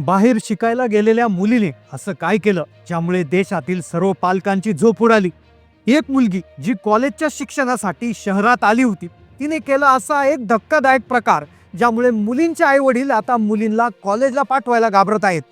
बाहेर शिकायला गेलेल्या मुलीने असं काय केलं? ज्यामुळे देशातील सर्व पालकांची झोप उडाली. एक मुलगी जी कॉलेजच्या शिक्षणासाठी शहरात आली होती तिने केला असा एक धक्कादायक प्रकार ज्यामुळे मुलींचे आई वडील आता मुलींना कॉलेजला पाठवायला घाबरत आहेत.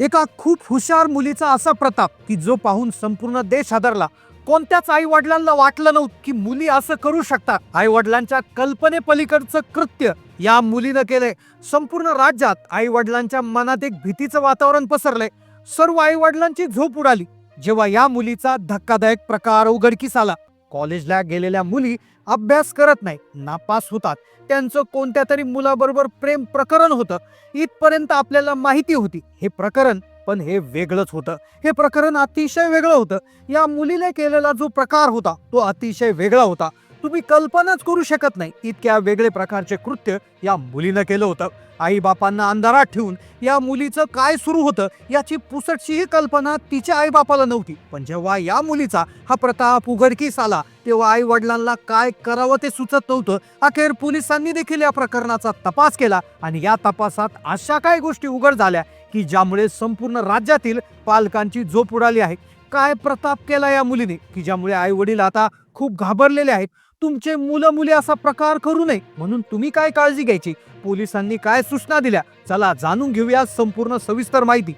एका खूप हुशार मुलीचा असा प्रताप की जो पाहून संपूर्ण देश हादरला कोणत्याच आई वडिलांना वाटलं नव्हतं की मुली असं करू शकतात. आई वडिलांच्या कल्पनेपलीकडचं कृत्य या मुलीनं केलंय. संपूर्ण राज्यात आई वडिलांच्या मनात एक भीतीचं वातावरण पसरलंय. सर्व आई वडिलांची झोप उडाली. जेव्हा या मुलीचा धक्कादायक प्रकार उघडकीस आला. कॉलेजला गेलेल्या मुली अभ्यास करत नाही नापास होतात. त्यांचं कोणत्या तरी मुलाबरोबर प्रेम प्रकरण होतं. इथपर्यंत आपल्याला माहिती होती. हे प्रकरण पण हे वेगळंच होतं. हे प्रकरण अतिशय वेगळं होतं. या मुलीने केलेला जो प्रकार होता तो अतिशय वेगळा होता. तुम्ही कल्पनाच करू शकत नाही इतक्या वेगळे प्रकारचे कृत्य या मुलीनं केलं होतं. आई बापांना अंधारात ठेवून या मुलीचं काय सुरू होतं याची पुसटशीही कल्पना तिच्या आई बापाला नव्हती. पण जेव्हा या मुलीचा हा प्रताप उघडकीस आला तेव्हा आई वडिलांना काय करावं ते सुचत नव्हतं. अखेर पोलिसांनी देखील या प्रकरणाचा तपास केला आणि या तपासात अशा काय गोष्टी उघड झाल्या. की ज्यामुळे संपूर्ण राज्यातील पालकांची झोप उडाली आहे. काय प्रताप केला या मुलीने? की ज्यामुळे आई वडील आता खूप घाबरलेले आहेत. तुमचे मुलं मुली असा प्रकार करू नये म्हणून तुम्ही काय काळजी घ्यायची? पोलिसांनी काय सूचना दिल्या? चला जाणून घेऊया संपूर्ण सविस्तर माहिती.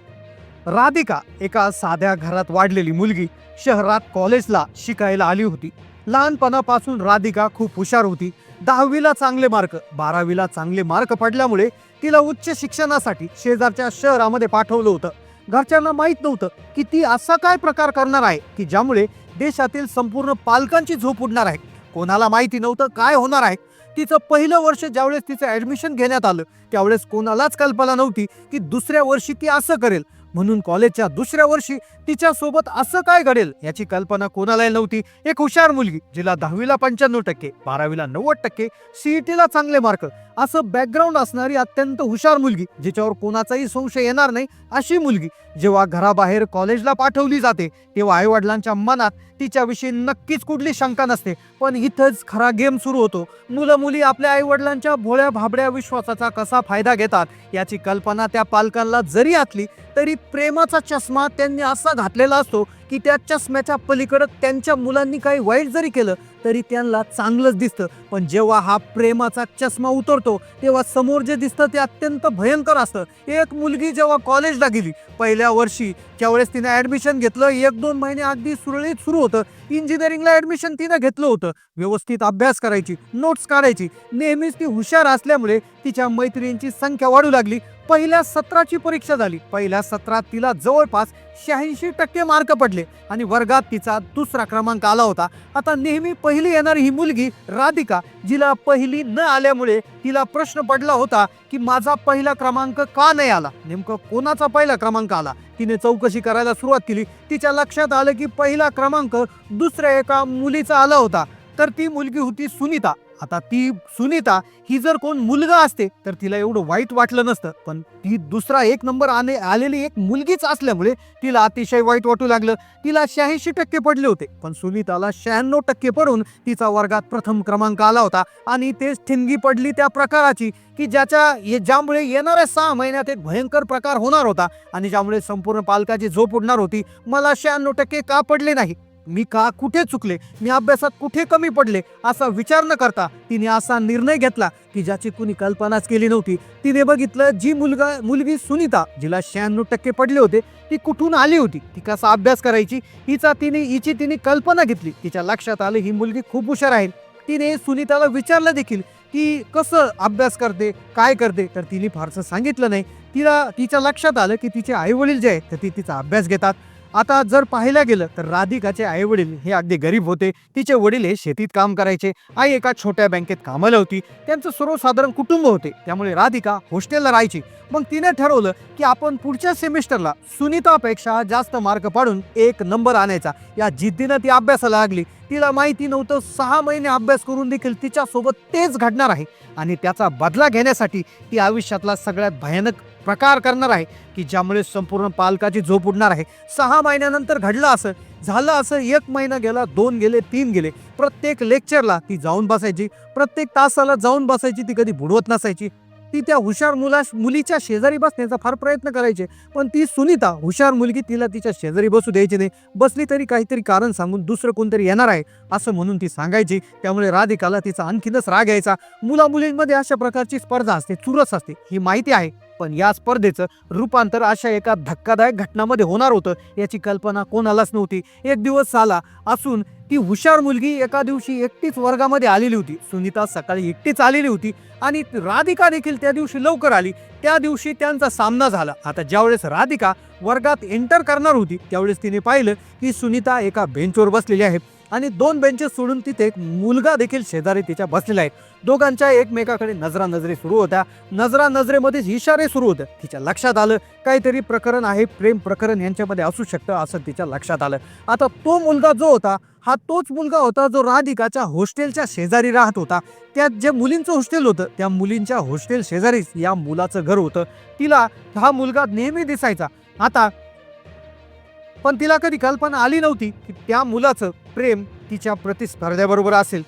राधिका एका साध्या घरात वाढलेली मुलगी शहरात कॉलेजला शिकायला आली होती. लहानपणापासून राधिका खूप हुशार होती. दहावीला चांगले मार्क बारावीला चांगले मार्क पडल्यामुळे तिला उच्च शिक्षणासाठी शेजारच्या शहरामध्ये पाठवलं होतं. घरच्यांना माहीत नव्हतं की ती असा काय प्रकार करणार आहे की ज्यामुळे देशातील संपूर्ण पालकांची झोप उडणार आहे. कोणाला माहिती नव्हतं काय होणार आहे. तिचं पहिलं वर्ष ज्यावेळेस तिचं ॲडमिशन घेण्यात आलं त्यावेळेस कोणालाच कल्पना नव्हती की दुसऱ्या वर्षी ती असं करेल. म्हणून कॉलेजच्या दुसऱ्या वर्षी तिच्या सोबत असं काय घडेल याची कल्पना कोणालाही नव्हती. एक हुशार मुलगी जिला दहावीला पंच्याण्णव टक्के बारावीला नव्वद टक्के सीईटीला चांगले मार्क असं बॅकग्राऊंड असणारी अत्यंत हुशार मुलगी जिच्यावर कोणाचाही संशय येणार नाही अशी मुलगी जेव्हा घराबाहेर कॉलेजला पाठवली जाते तेव्हा आईवडिलांच्या मनात तिच्याविषयी नक्कीच कुठली शंका नसते. पण इथंच खरा गेम सुरू होतो. मुलं मुली आपल्या आईवडिलांच्या भोळ्या भाबड्या विश्वासाचा कसा फायदा घेतात याची कल्पना त्या पालकांना जरी आतली तरी प्रेमाचा चष्मा त्यांनी असा घातलेला असतो की त्या चष्म्याच्या पलीकडं त्यांच्या मुलांनी काही वाईट जरी केलं तरी त्यांना चांगलंच दिसतं. पण जेव्हा हा प्रेमाचा चष्मा उतरतो तेव्हा समोर जे दिसतं ते अत्यंत भयंकर असतं. एक मुलगी जेव्हा कॉलेजला गेली पहिल्या वर्षी त्यावेळेस तिने ॲडमिशन घेतलं. एक दोन महिने अगदी सुरळीत सुरू होतं. इंजिनिअरिंगला ॲडमिशन तिनं घेतलं होतं. व्यवस्थित अभ्यास करायची नोट्स काढायची. नेहमीच ती हुशार असल्यामुळे तिच्या मैत्रिणींची संख्या वाढू लागली. पहिल्या सत्राची परीक्षा झाली. पहिल्या सत्रात तिला जवळपास शहाऐंशी टक्के मार्क पडले आणि वर्गात तिचा दुसरा क्रमांक आला होता. आता नेहमी पहिली येणारी ही मुलगी राधिका जिला पहिली न आल्यामुळे तिला प्रश्न पडला होता की माझा पहिला क्रमांक का नाही आला? नेमकं कोणाचा पहिला क्रमांक आला? तिने चौकशी करायला सुरुवात केली. तिच्या लक्षात आलं की पहिला क्रमांक दुसऱ्या एका मुलीचा आला होता. तर ती मुलगी होती सुनीता. आता ती सुनीता ही जर कोण मुलगा असते तर तिला एवढं वाईट वाटलं नसतं. पण ती दुसरा एक नंबर आले आलेली एक मुलगीच असल्यामुळे तिला अतिशय वाईट वाटू लागलं. तिला शहाऐंशी टक्के पडले होते. पण सुनीताला शहाण्णव टक्के पडून तिचा वर्गात प्रथम क्रमांक आला होता. आणि तेच ठिणगी पडली त्या प्रकाराची की ज्याच्या ये- ज्यामुळे येणाऱ्या सहा महिन्यात एक भयंकर प्रकार होणार होता. आणि ज्यामुळे संपूर्ण पालकाची झोप उडणार होती. मला शहाण्णव टक्के का पडले नाही? मी का कुठे चुकले? मी अभ्यासात कुठे कमी पडले? असा विचार न करता तिने असा निर्णय घेतला की ज्याची कुणी कल्पनाच केली नव्हती. तिने बघितलं जी मुलगा मुलगी सुनीता जिला शहाण्णव टक्के पडले होते ती कुठून आली होती? ती कसा अभ्यास करायची? हिचा तिने हिची तिने कल्पना घेतली. तिच्या लक्षात आलं ही मुलगी खूप हुशार आहे. तिने सुनीताला विचारलं देखील की कसं अभ्यास करते काय करते? तर तिने फारसं सांगितलं नाही. तिला तिच्या लक्षात आलं की तिचे आई वडील जे आहेत तर ती तिचा अभ्यास घेतात. आता जर पाहायला गेलं तर राधिकाचे आई वडील हे अगदी गरीब होते. तिचे वडील हे शेतीत काम करायचे. आई एका छोट्या बँकेत कामाला होती. त्यांचं सर्वसाधारण कुटुंब होते. त्यामुळे राधिका हॉस्टेलला राहायची. मग तिने ठरवलं की आपण पुढच्या सेमिस्टरला सुनीतापेक्षा जास्त मार्क पाडून एक नंबर आणायचा. या जिद्दीनं ती अभ्यासाला लागली. तिला माहिती नव्हतं सहा महिने अभ्यास करून देखील तिच्यासोबत तेच घडणार आहे. आणि त्याचा बदला घेण्यासाठी ती आयुष्यातला सगळ्यात भयानक प्रकार करणार आहे की ज्यामुळे संपूर्ण पालकाची झोप उडणार आहे. सहा महिन्यानंतर घडलं असं झालं असं एक महिना गेला दोन गेले तीन गेले. प्रत्येक लेक्चरला ती जाऊन बसायची प्रत्येक तासाला जाऊन बसायची ती कधी बुडवत नसायची. ती त्या हुशार मुला मुलीच्या शेजारी बसण्याचा फार प्रयत्न करायचे पण ती सुनीता हुशार मुलगी तिला तिच्या शेजारी बसू द्यायची नाही. बसली तरी काहीतरी कारण सांगून दुसरं कोणतरी येणार आहे असं म्हणून ती सांगायची. त्यामुळे राधिकाला तिचा आणखीनच राग यायचा. मुला मुलींमध्ये अशा प्रकारची स्पर्धा असते चुरस असते ही माहिती आहे. पण या स्पर्धेचं रूपांतर अशा एका धक्कादायक घटनामध्ये होणार होतं याची कल्पना कोणालाच नव्हती. एक दिवस आला असून ती हुशार मुलगी एका दिवशी एकटीच वर्गामध्ये आलेली होती. सुनीता सकाळी एकटीच आलेली होती आणि राधिका देखील त्या दिवशी लवकर आली. त्या दिवशी त्यांचा सामना झाला. आता ज्यावेळेस राधिका वर्गात एंटर करणार होती त्यावेळेस तिने पाहिलं की सुनीता एका बेंचवर बसलेली आहे. आणि दोन बेंचेस सोडून तिथे एक मुलगा देखील शेजारी तिच्या बसलेला आहे. दोघांच्या एकमेकाकडे नजरा नजरे सुरू होत्या. नजरा नजरेमध्येच इशारे सुरू होते. तिच्या लक्षात आलं काहीतरी प्रकरण आहे प्रेम प्रकरण यांच्यामध्ये असू शकतं असं तिच्या लक्षात आलं. आता तो मुलगा जो होता हा तोच मुलगा होता जो राधिकाच्या हॉस्टेलच्या शेजारी राहत होता. त्यात जे मुलींचं हॉस्टेल होतं त्या मुलींच्या हॉस्टेल शेजारीच या मुलाचं घर होतं. तिला हा मुलगा नेहमी दिसायचा. आता पण तिला कधी कल्पना आली नव्हती की त्या मुलाचं प्रेम तिच्या प्रतिस्पर्ध्याबरोबर असेल.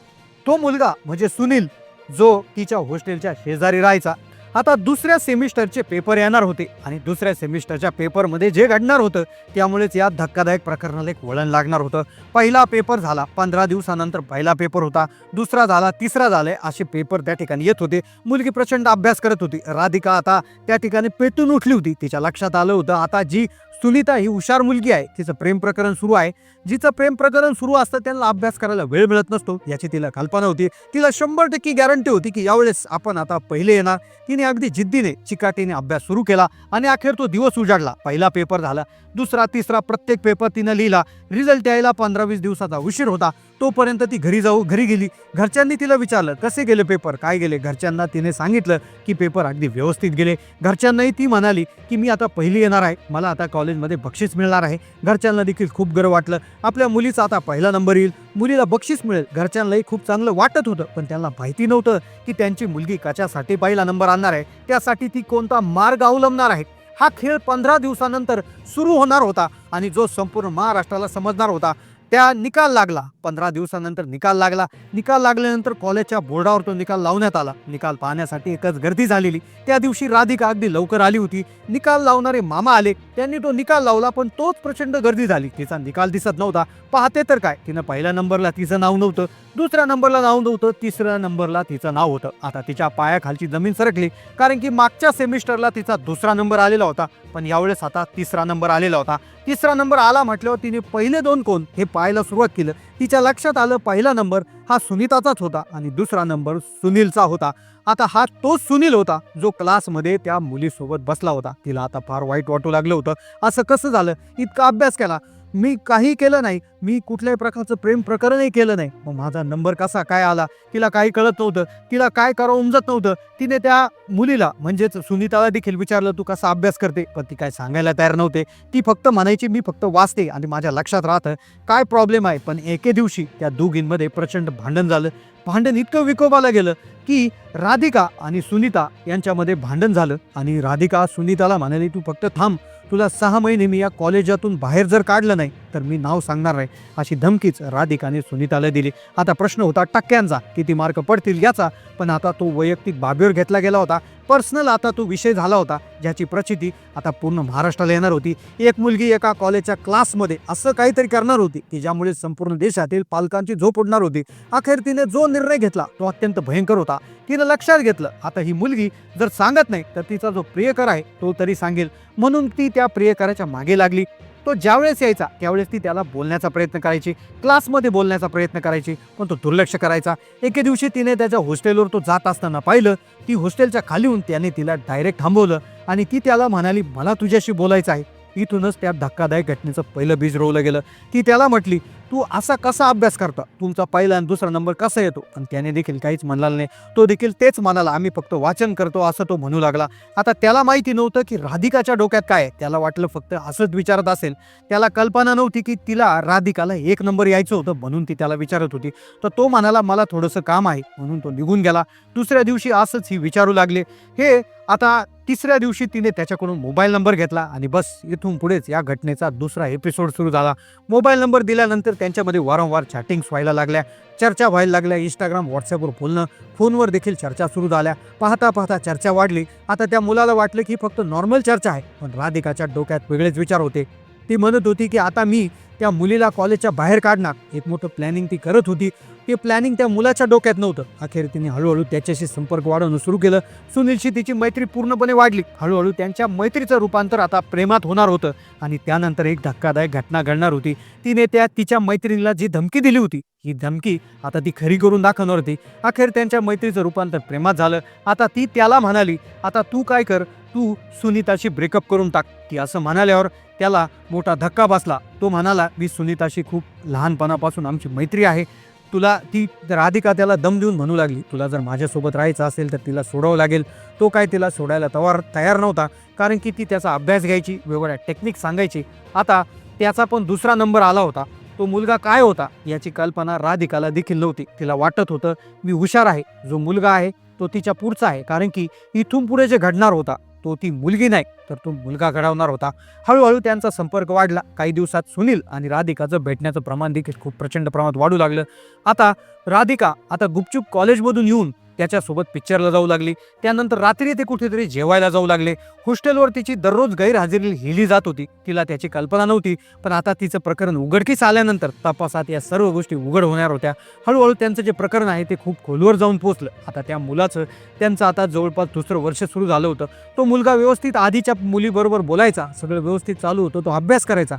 तो मुलगा म्हणजे सुनील जो तिच्या हॉस्टेलच्या शेजारी राहायचा. आता दुसऱ्या सेमिस्टरचे पेपर येणार होते आणि दुसऱ्या सेमिस्टरच्या पेपरमध्ये जे घडणार होतं त्यामुळेच या धक्कादायक प्रकरणाला एक वळण लागणार होतं. पहिला पेपर झाला पंधरा दिवसानंतर पहिला पेपर होता. दुसरा झाला तिसरा झालाय असे पेपर त्या ठिकाणी येत होते. मुलगी प्रचंड अभ्यास करत होती. राधिका आता त्या ठिकाणी पेटून उठली होती. तिच्या लक्षात आलं होतं. आता जी सुनीता ही हुशार मुलगी आहे. तिचं प्रेम प्रकरण सुरू आहे. जिचं प्रेम प्रकरण सुरू असतं त्यांना अभ्यास करायला वेळ मिळत नसतो. याची तिला कल्पना होती. तिला शंभर टक्के गॅरंटी होती की यावेळेस आपण आता पहिले येणार. तिने अगदी जिद्दीने चिकाटीने अभ्यास सुरू केला आणि अखेर तो दिवस उजाडला. पहिला पेपर झाला. दुसरा तिसरा प्रत्येक पेपर तिनं लिहिला. रिझल्ट यायला पंधरा वीस दिवसाचा उशीर होता. तोपर्यंत ती घरी जाऊ घरी गेली. घरच्यांनी तिला विचारलं कसे गेले पेपर काय गेले? घरच्यांना तिने सांगितलं की पेपर अगदी व्यवस्थित गेले. घरच्यांनाही ती म्हणाली की मी आता पहिली येणार आहे. मला आता कॉलेजमध्ये बक्षीस मिळणार आहे. घरच्यांना देखील खूप गर्व वाटलं. आपल्या मुलीचा आता पहिला नंबर येईल. मुलीला बक्षीस मिळेल. घरच्यांनाही खूप चांगलं वाटत होतं पण त्यांना माहिती नव्हतं की त्यांची मुलगी कशासाठी पहिला नंबर आणणार आहे. त्यासाठी ती कोणता मार्ग अवलंबणार आहे? हा खेळ पंधरा दिवसानंतर सुरू होणार होता आणि जो संपूर्ण महाराष्ट्राला समजणार होता. त्या निकाल लागला. पंधरा दिवसानंतर निकाल लागला. निकाल लागल्यानंतर कॉलेजच्या बोर्डावर तो निकाल लावण्यात आला. निकाल पाहण्यासाठी एकच गर्दी झालेली. त्या दिवशी राधिका अगदी लवकर आली होती. निकाल लावणारे मामा आले. त्यांनी तो निकाल लावला पण तोच प्रचंड गर्दी झाली. तिचा निकाल दिसत नव्हता. पाहते तर काय तिनं पहिल्या नंबरला तिचं नाव नव्हतं दुसऱ्या नंबरला नाव नव्हतं तिसऱ्या नंबरला तिचं नाव होतं. आता तिच्या पायाखालची जमीन सरकली कारण की मागच्या सेमिस्टरला तिचा दुसरा नंबर आलेला होता पण यावेळेस आता तिसरा नंबर आलेला होता. तिसरा नंबर आला म्हटल्यावर तिने पहिले दोन कोण हे पाहायला सुरुवात केलं. तिच्या लक्षात आलं पहिला नंबर हा सुनीताचाच होता आणि दुसरा नंबर सुनीलचा होता. आता हा तोच सुनील होता जो क्लासमध्ये त्या मुलीसोबत बसला होता. तिला आता फार वाईट वाटू लागलं होतं. असं कसं झालं? इतका अभ्यास केला. मी काही केलं नाही. मी कुठल्याही प्रकारचं प्रेम प्रकरणही केलं नाही. मग माझा नंबर कसा काय आला? तिला काही कळत नव्हतं. तिला काय करावं उमजत नव्हतं. तिने त्या मुलीला म्हणजेच सुनीताला देखील विचारलं तू कसा अभ्यास करते? पण ती काय सांगायला तयार नव्हते. ती फक्त म्हणायची मी फक्त वाचते आणि माझ्या लक्षात राहतं काय प्रॉब्लेम आहे. पण एके दिवशी त्या दोघींमध्ये प्रचंड भांडण झालं. भांडण इतकं विकोपाला गेलं की राधिका आणि सुनीता यांच्यामध्ये भांडण झालं आणि राधिका सुनीताला म्हणाली तू फक्त थांब. तुला सहा महिने मी या कॉलेजातून बाहेर जर काढलं नाही तर मी नाव सांगणार नाही अशी धमकीच राधिकाने सुनीताला दिली. आता प्रश्न होता टक्क्यांचा किती मार्क पडतील याचा पण आता तो वैयक्तिक बाबीवर घेतला गेला होता. पर्सनल आता तो विषय झाला होता ज्याची प्रचिती आता पूर्ण महाराष्ट्राला येणार होती. एक मुलगी एका कॉलेजच्या क्लासमध्ये असं काहीतरी करणार होती की ज्यामुळे संपूर्ण देशातील पालकांची झोप उडणार होती. अखेर तिने जो निर्णय घेतला तो अत्यंत भयंकर होता. तिनं लक्षात घेतलं आता ही मुलगी जर सांगत नाही तर तिचा जो प्रियकर आहे तो तरी सांगेल. म्हणून ती त्या प्रियकराच्या मागे लागली. तो ज्यावेळेस यायचा त्यावेळेस ती त्याला बोलण्याचा प्रयत्न करायची क्लासमध्ये बोलण्याचा प्रयत्न करायची पण तो दुर्लक्ष करायचा. एके दिवशी तिने त्याच्या हॉस्टेलवर तो जात असताना पाहिलं ती हॉस्टेलच्या खाली येऊन त्याने तिला डायरेक्ट थांबवलं आणि ती त्याला म्हणाली मला तुझ्याशी बोलायचं आहे. इथूनच त्या धक्कादायक घटनेचं पहिलं बीज रोवलं गेलं. ती त्याला म्हटली तू असा कसा अभ्यास करता? तुमचा पहिला आणि दुसरा नंबर कसा येतो? आणि त्याने देखील काहीच म्हणाला नाही. तो देखील तेच म्हणाला आम्ही फक्त वाचन करतो असं तो म्हणू लागला. आता त्याला माहिती नव्हतं की राधिकाच्या डोक्यात काय त्याला वाटलं फक्त असंच विचारत असेल. त्याला कल्पना नव्हती की तिला राधिकाला एक नंबर यायचं होतं म्हणून ती त्याला विचारत होती. तर तो म्हणाला मला थोडंसं काम आहे म्हणून तो निघून गेला. दुसऱ्या दिवशी असंच ही विचारू लागले. हे आता तिसऱ्या दिवशी तिने त्याच्याकडून मोबाईल नंबर घेतला आणि बस इथून पुढेच या घटनेचा दुसरा एपिसोड सुरू झाला. मोबाईल नंबर दिल्यानंतर त्यांच्यामध्ये वारंवार चॅटिंग्स व्हायला लागल्या चर्चा व्हायला लागल्या इंस्टाग्राम व्हॉट्सअपवर बोलणं फोनवर देखील चर्चा सुरू झाल्या. पाहता पाहता चर्चा वाढली. आता त्या मुलाला वाटलं की फक्त नॉर्मल चर्चा आहे पण राधिकाच्या डोक्यात वेगळेच विचार होते. ती म्हणत होती की आता मी त्या मुलीला कॉलेजच्या बाहेर काढणार. एक मोठं प्लॅनिंग ती करत होती. ते प्लॅनिंग त्या मुलाच्या डोक्यात नव्हतं. अखेर तिने हळूहळू त्याच्याशी संपर्क वाढवणं सुरू केलं. सुनीलशी तिची मैत्री पूर्णपणे वाढली. हळूहळू त्यांच्या मैत्रीचं रूपांतर आता प्रेमात होणार होतं आणि त्यानंतर एक धक्कादायक घटना घडणार होती. तिने त्या तिच्या मैत्रिणीला जी धमकी दिली होती ही धमकी आता ती खरी करून दाखवणार होती. अखेर त्यांच्या मैत्रीचं रूपांतर प्रेमात झालं. आता ती त्याला म्हणाली आता तू काय कर? तू सुनीताशी ब्रेकअप करून टाक. ती असं म्हणाल्यावर त्याला मोठा धक्का बसला. तो म्हणाला मी सुनीताशी खूप लहानपणापासून आमची मैत्री आहे. तुला ती राधिका त्याला दम देऊन म्हणू लागली. तुला जर माझ्यासोबत राहायचं असेल तर तिला सोडावं लागेल. तो काय तिला सोडायला तवार तयार नव्हता. कारण की ती त्याचा अभ्यास घ्यायची वेगवेगळ्या टेक्निक सांगायची. आता त्याचा पण दुसरा नंबर आला होता. तो मुलगा काय होता याची कल्पना राधिकाला देखील नव्हती. तिला वाटत होतं मी हुशार आहे. जो मुलगा आहे तो तिच्या पुढचा आहे. कारण की इथून पुढे जे घडणार होता तो ती मुलगी नाही तर तो मुलगा घडवणार होता. हळूहळू त्यांचा संपर्क वाढला. काही दिवसात सुनील आणि राधिकाचं भेटण्याचं प्रमाण देखील खूप प्रचंड प्रमाणात वाढू लागलं. आता राधिका आता गुपचूप कॉलेजमधून येऊन त्याच्यासोबत पिक्चरला जाऊ लागली. त्यानंतर रात्री ते कुठेतरी जेवायला जाऊ लागले. हॉस्टेलवर तिची दररोज गैरहजेरी लिहिली जात होती. तिला त्याची कल्पना नव्हती. पण आता तिचं प्रकरण उघडकीस आल्यानंतर तपासात या सर्व गोष्टी उघड होणार होत्या. हळूहळू त्यांचं जे प्रकरण आहे ते खूप खोलवर जाऊन पोहोचलं. आता त्या मुलाचं त्यांचं आता जवळपास दुसरं वर्ष सुरू झालं होतं. तो मुलगा व्यवस्थित आधीच्या मुलीबरोबर बोलायचा. सगळं व्यवस्थित चालू होतं. तो अभ्यास करायचा.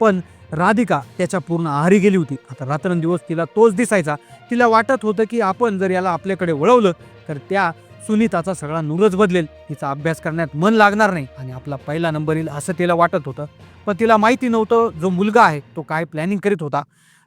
पण राधिका त्याच्या पूर्ण आहारी गेली होती. आता रात्रंदिवस तिला तोच दिसायचा. तिला वाटत होतं की आपण जर याला आपल्याकडे वळवलं तर त्या सुनीताचा सगळा नूरच बदलेल. तिचा अभ्यास करण्यात मन लागणार नाही आणि आपला पहिला नंबर येईल असं तिला वाटत होतं. पण तिला माहिती नव्हतं जो मुलगा आहे तो काय प्लॅनिंग करीत होता.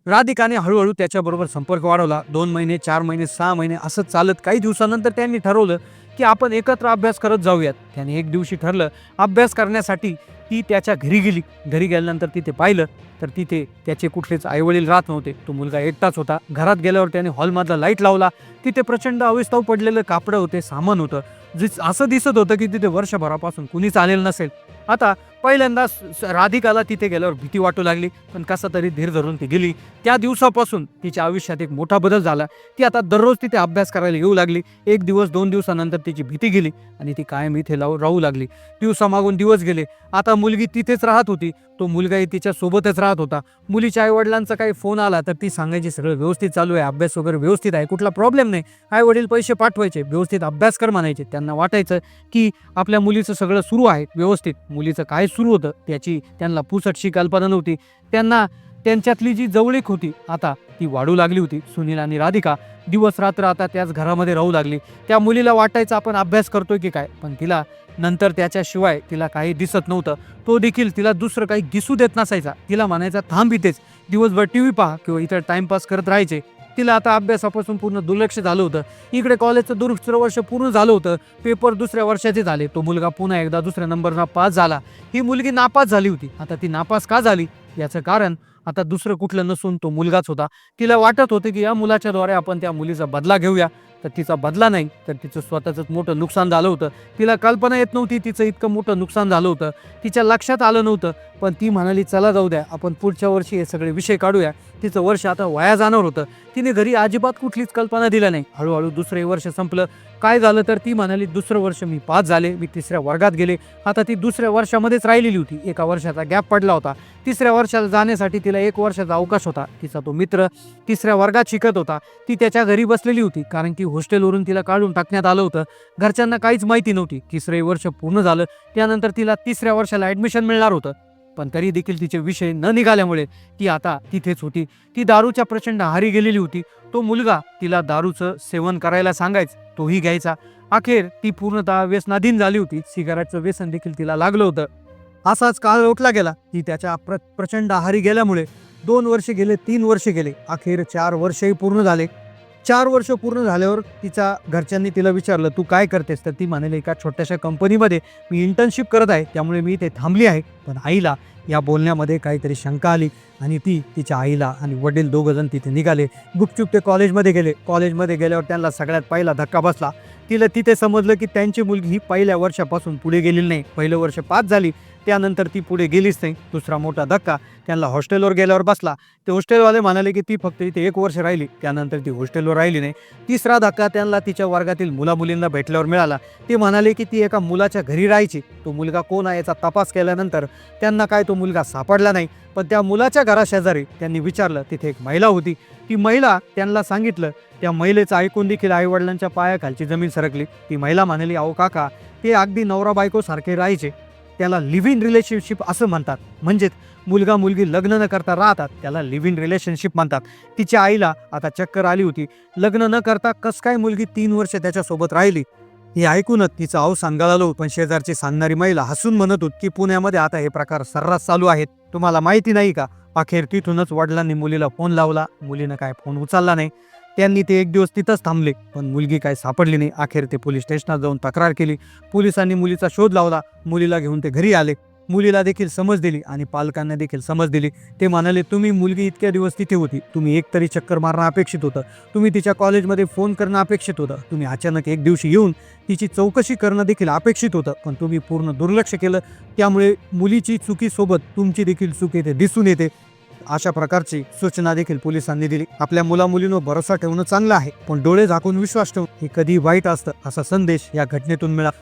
राधिकाने हळूहळू त्याच्याबरोबर संपर्क वाढवला. दोन महिने चार महिने सहा महिने असं चालत काही दिवसानंतर त्यांनी ठरवलं की आपण एकत्र अभ्यास करत जाऊयात. त्याने एक दिवशी ठरलं अभ्यास करण्यासाठी ती त्याच्या घरी गेली. घरी गेल्यानंतर तिथे पाहिलं तर तिथे त्याचे कुठलेच आईवडील राहत नव्हते. तो मुलगा एकटाच होता. घरात गेल्यावर त्याने हॉलमधला लाइट लावला. तिथे प्रचंड अविस्ताव पडलेलं कापडं होते सामान होतं. जे असं दिसत होतं की तिथे वर्षभरापासून कुणीच आलेलं नसेल. आता पहिल्यांदा स- राधिकाला तिथे गेल्यावर भीती वाटू लागली. पण कसा तरी धीर धरून ती गेली. त्या दिवसापासून तिच्या आयुष्यात एक मोठा बदल झाला. ती आता दररोज तिथे अभ्यास करायला येऊ लागली. एक दिवस दोन दिवसानंतर तिची भीती गेली आणि ती कायम इथे लावू राहू लागली. दिवसामागून दिवस गेले. आता मुलगी तिथेच राहत होती. तो मुलगाही तिच्या सोबतच राहत होता. मुलीच्या आईवडिलांचा काही फोन आला तर ती सांगायची सगळं व्यवस्थित चालू आहे. अभ्यास वगैरे व्यवस्थित आहे. कुठला प्रॉब्लेम नाही. आई वडील पैसे पाठवायचे. व्यवस्थित अभ्यास कर म्हणायचे. त्यांना वाटायचं की आपल्या मुलीचं सगळं सुरू आहे. व्यवस्थित. मुलीचं काय सुरू होतं. त्याची त्यांना पुसटशी कल्पना नव्हती. त्यांना त्यांच्यातली जी जवळीक होती आता ती वाढू लागली होती. सुनील आणि राधिका दिवस रात्र आता त्याच घरामध्ये राहू लागली. त्या मुलीला वाटायचं आपण अभ्यास करतोय की काय? पण तिला नंतर त्याच्याशिवाय तिला काही दिसत नव्हतं. तो देखील तिला दुसरं काही दिसू देत नसायचा. तिला म्हणायचा थांब इथेच. दिवसभर टी व्ही पहा किंवा इतर टाइमपास करत राहायचे. तिला आता अभ्यासापासून पूर्ण दुर्लक्ष झालं होतं. इकडे कॉलेजचं दुसरं वर्ष पूर्ण झालं होतं. पेपर दुसऱ्या वर्षाचे झाले. तो मुलगा पुन्हा एकदा दुसऱ्या नंबरना पास झाला. ही मुलगी नापास झाली होती. आता ती नापास का झाली? याचं कारण आता दुसरं कुठलं नसून तो मुलगाच होता. तिला वाटत होतं की या मुलाच्या द्वारे आपण त्या मुलीचा बदला घेऊया. तर तिचा बदला नाही. तर तिचं स्वतःचंच मोठं नुकसान झालं होतं. तिला कल्पना येत नव्हती तिचं इतकं मोठं नुकसान झालं होतं. तिच्या लक्षात आलं नव्हतं. पण ती म्हणाली चला जाऊ द्या आपण पुढच्या वर्षी हे सगळे विषय काढूया. तिचं वर्ष आता वाया जाणार होतं. तिने घरी अजिबात कुठलीच कल्पना दिली नाही. हळूहळू दुसरे वर्ष संपलं. काय झालं तर ती म्हणाली दुसरं वर्ष मी पास झाले मी तिसऱ्या वर्गात गेले. आता ती दुसऱ्या वर्षामध्येच राहिलेली होती. एका वर्षाचा गॅप पडला होता. तिसऱ्या वर्षाला जाण्यासाठी तिला एक वर्षाचा अवकाश होता. तिचा तो मित्र तिसऱ्या वर्गात शिकत होता. ती त्याच्या घरी बसलेली होती कारण की हॉस्टेलवरून तिला काढून टाकण्यात आलं होतं. घरच्यांना काहीच माहिती नव्हती. तिसरे वर्ष पूर्ण झालं. त्यानंतर तिला तिसऱ्या वर्षाला ॲडमिशन मिळणार होतं. पण तरी देखील तिचे विषय न निघाल्यामुळे ती आता तिथेच होती. ती दारूच्या प्रचंड आहारी गेलेली होती. तो मुलगा तिला दारूचं सेवन करायला सांगायच. तोही घ्यायचा. अखेर ती पूर्णतः व्यसनाधीन झाली होती. सिगारेटचं व्यसन देखील तिला लागलं होतं. असाच काळ ओटला गेला. ती त्याच्या प्र प्रचंड आहारी गेल्यामुळे दोन वर्ष गेले तीन वर्ष गेले. अखेर चार वर्षही पूर्ण झाले. चार वर्ष पूर्ण झाल्यावर तिचा घरच्यांनी तिला विचारलं तू काय करतेस? तर ती म्हणाली एका छोट्याशा कंपनीमध्ये मी इंटर्नशिप करत आहे त्यामुळे मी इथे थांबली आहे. पण आईला या बोलण्यामध्ये काहीतरी शंका आली आणि ती तिच्या आईला आणि वडील दोघं जण तिथे निघाले. गुपचूप ते कॉलेजमध्ये गेले. कॉलेजमध्ये गेल्यावर त्यांना सगळ्यात पहिला धक्का बसला. तिला तिथे समजलं की त्यांची मुलगी ही पहिल्या वर्षापासून पुढे गेलेली नाही. पहिलं वर्ष पास झाली. त्यानंतर ती पुढे गेलीच नाही. दुसरा मोठा धक्का. त्यांना हॉस्टेलवर गेल्यावर बसला. ते हॉस्टेलवाले म्हणाले की ती फक्त इथे एक वर्ष राहिली. त्यानंतर ती हॉस्टेलवर राहिली नाही. तिसरा धक्का त्यांना तिच्या वर्गातील मुलामुलींना भेटल्यावर मिळाला. ते म्हणाले की ती एका मुलाच्या घरी राहायची. तो मुलगा कोण आहे याचा तपास केल्यानंतर त्यांना काय तो मुलगा सापडला नाही पण त्या मुलाच्या घराशेजारी त्यांनी विचारलं तिथे एक महिला होती. ती महिला त्यांना सांगितलं त्या महिलेचं ऐकून देखील आईवडिलांच्या पायाखालची जमीन सरकली. ती महिला म्हणाली अहो काका ते अगदी नवरा बायकोसारखे राहायचे. त्याला लिव्ह इन रिलेशनशिप असं म्हणतात. म्हणजेच मुलगा मुलगी लग्न न करता राहतात त्याला लिव्ह इन रिलेशनशिप म्हणतात. तिच्या आईला आता चक्कर आली होती. लग्न न करता कस काय मुलगी तीन वर्ष त्याच्यासोबत राहिली? हे ऐकूनच तिचा तिचं सांगायला आलो पण शेजारची सांगणारी महिला हसून म्हणत होत की पुण्यामध्ये आता हे प्रकार सर्रास चालू आहेत. तुम्हाला माहिती नाही का? अखेर तिथूनच वडिलांनी मुलीला फोन लावला. मुलीनं काय फोन उचलला नाही. त्यांनी ते एक दिवस तिथंच थांबले. पण मुलगी काय सापडली नाही. अखेर ते पोलीस स्टेशनात जाऊन तक्रार केली. पोलिसांनी मुलीचा शोध लावला. मुलीला घेऊन ते घरी आले. मुलीला देखील समज दिली आणि पालकांना देखील समज दिली. ते म्हणाले तुम्ही मुलगी इतक्या दिवस तिथे होती. तुम्ही एक तरी चक्कर मारणं अपेक्षित होतं. तुम्ही तिच्या कॉलेजमध्ये फोन करणं अपेक्षित होतं. तुम्ही अचानक एक दिवशी येऊन तिची चौकशी करणं देखील अपेक्षित होतं. पण तुम्ही पूर्ण दुर्लक्ष केलं. त्यामुळे मुलीची चुकीसोबत तुमची देखील चूक येते दिसून येते. अशा प्रकारची सूचना देखील पोलिसांनी दिली. आपल्या मुला मुलींवर भरोसा ठेवणं चांगलं आहे पण डोळे झाकून विश्वास ठेवून हे कधी वाईट असतं असा संदेश या घटनेतून मिळाला.